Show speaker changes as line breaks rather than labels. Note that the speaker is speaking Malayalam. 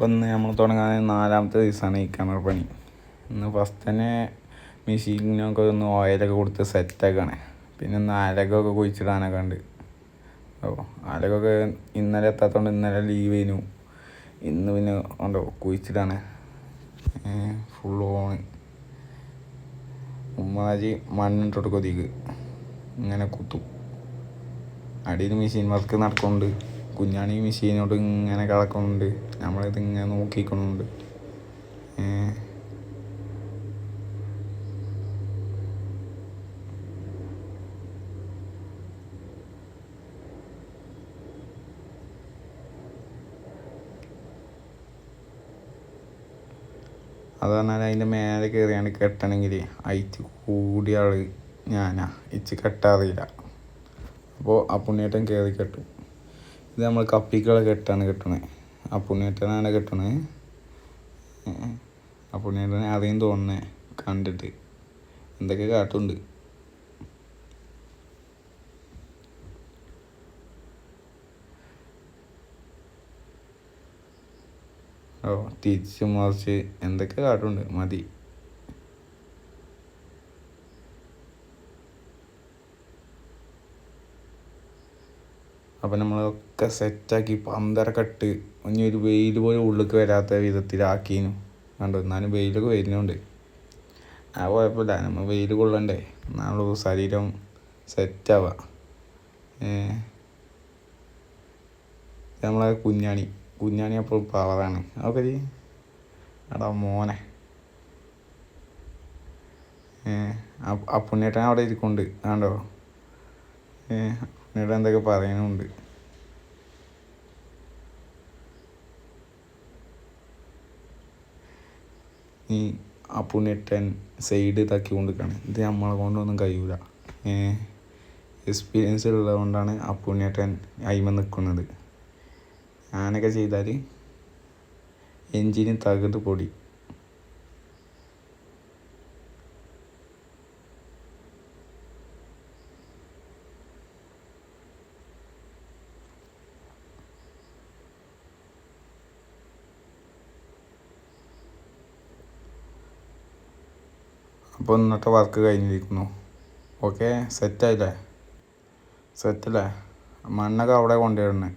അപ്പോൾ ഇന്ന് നമ്മൾ തുടങ്ങാൻ നാലാമത്തെ ദിവസമാണ് ഈ കിണർ പണി. ഇന്ന് ഫസ്റ്റ് തന്നെ മെഷീനൊക്കെ ഒന്ന് ഓയിലൊക്കെ കൊടുത്ത് സെറ്റാക്കാണ് പിന്നെ ഒന്ന് അലകൊക്കെ കുഴിച്ചിടാനൊക്കെ ഉണ്ട് അപ്പോൾ അലകൊക്കെ ഇന്നലെ എത്താത്തതുകൊണ്ട് ഇന്നലെ ലീവ് ചെയ്യുന്നു ഇന്ന് പിന്നെ ഉണ്ടോ കുഴിച്ചിടാണ്. ഫുൾ ഓൺ ഉമ്മാജി കൊതിക്ക് ഇങ്ങനെ കുത്തും. അടിയിൽ മെഷീൻ വർക്ക് നടക്കുന്നുണ്ട് കുഞ്ഞാണി മെഷീനോട് ഇങ്ങനെ കിടക്കുന്നുണ്ട്. നമ്മളിത് ഇങ്ങനെ നോക്കിക്കണുണ്ട്. അത് പറഞ്ഞാൽ അതിന്റെ മേലെ കയറിയാണ് കെട്ടണമെങ്കിൽ അയച്ച് കൂടിയ ആൾ ഞാനാ. ഇച്ച് കെട്ടാറിയില്ല അപ്പോൾ ആ പുണ്യേട്ടൻ കയറി കെട്ടും. ഇത് നമ്മൾ കപ്പിക്കുള്ള കെട്ടാണ് കെട്ടണത് കെട്ടണത് ആ പുണ്യേട്ടനെ അറിയും തോന്നണേ കണ്ടിട്ട്. എന്തൊക്കെ കാട്ടുണ്ട്. ഓ തിരിച്ച് മറിച്ച് എന്തൊക്കെ കാട്ടുണ്ട്. മതി. അപ്പം നമ്മളൊക്കെ സെറ്റാക്കി പന്തരൊക്കെ ഇട്ട് ഇനി ഒരു വെയിൽ പോലും ഉള്ളിലേക്ക് വരാത്ത വിധത്തിലാക്കീനു. കണ്ടോ? എന്നാലും വെയിലൊക്കെ വരുന്നുണ്ട്. ആ കുഴപ്പമില്ല. നമ്മൾ വെയിൽ കൊള്ളണ്ടേ. നമ്മൾ ശരീരം സെറ്റാവുക. നമ്മളെ കുഞ്ഞാണി. കുഞ്ഞാണി അപ്പോൾ പവറാണ് ഓക്കെ എടാ മോനെ. ആ പുണ്യേട്ടൻ അവിടെ ഇരിക്കുന്നുണ്ട് കണ്ടോ? പുണ്യേട്ടൻ എന്തൊക്കെ പറയുന്നുണ്ട്. ഈ ആ പുണ്യേട്ടൻ സൈഡ് ഇതാക്കി കൊണ്ടിരിക്കുകയാണ് ഇത് നമ്മളെ കൊണ്ടൊന്നും കഴിയൂല. എക്സ്പീരിയൻസ് ഉള്ളത് കൊണ്ടാണ് ആ പുണ്യേട്ടൻ അയിമ നിൽക്കുന്നത് ഞാനൊക്കെ ചെയ്താൽ എൻജിന് തകർത്ത് പൊടി. അപ്പോൾ ഇന്നത്തെ വർക്ക് കഴിഞ്ഞിരിക്കുന്നു. ഓക്കെ സെറ്റായില്ലേ സെറ്റല്ലേ മണ്ണൊക്കെ അവിടെ കൊണ്ടുവരണേ